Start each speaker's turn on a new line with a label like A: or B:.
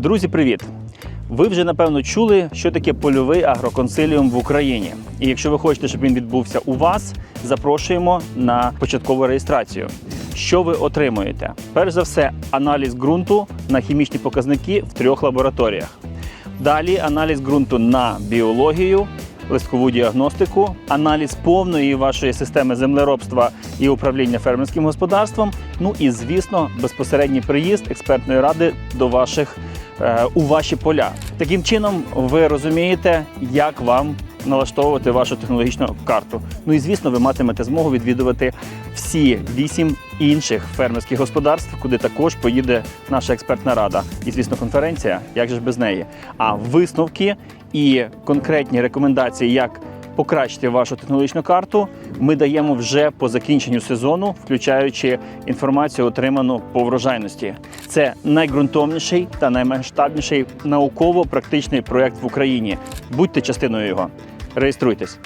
A: Друзі, привіт! Ви вже напевно чули, що таке польовий агроконсиліум в Україні. І якщо ви хочете, щоб він відбувся у вас, запрошуємо на початкову реєстрацію. Що ви отримуєте? Перш за все, аналіз ґрунту на хімічні показники в трьох лабораторіях. Далі аналіз ґрунту на біологію, листкову діагностику, аналіз повної вашої системи землеробства і управління фермерським господарством. Ну і звісно, безпосередній приїзд експертної ради до ваших у ваші поля. Таким чином, ви розумієте, як вам налаштовувати вашу технологічну карту. Ну і звісно, ви матимете змогу відвідувати всі вісім інших фермерських господарств, куди також поїде наша експертна рада. І звісно, конференція, як же ж без неї. А висновки і конкретні рекомендації, як покращити вашу технологічну карту, ми даємо вже по закінченню сезону, включаючи інформацію, отриману по врожайності. Це найґрунтовніший та наймасштабніший науково-практичний проект в Україні. Будьте частиною його. Реєструйтесь.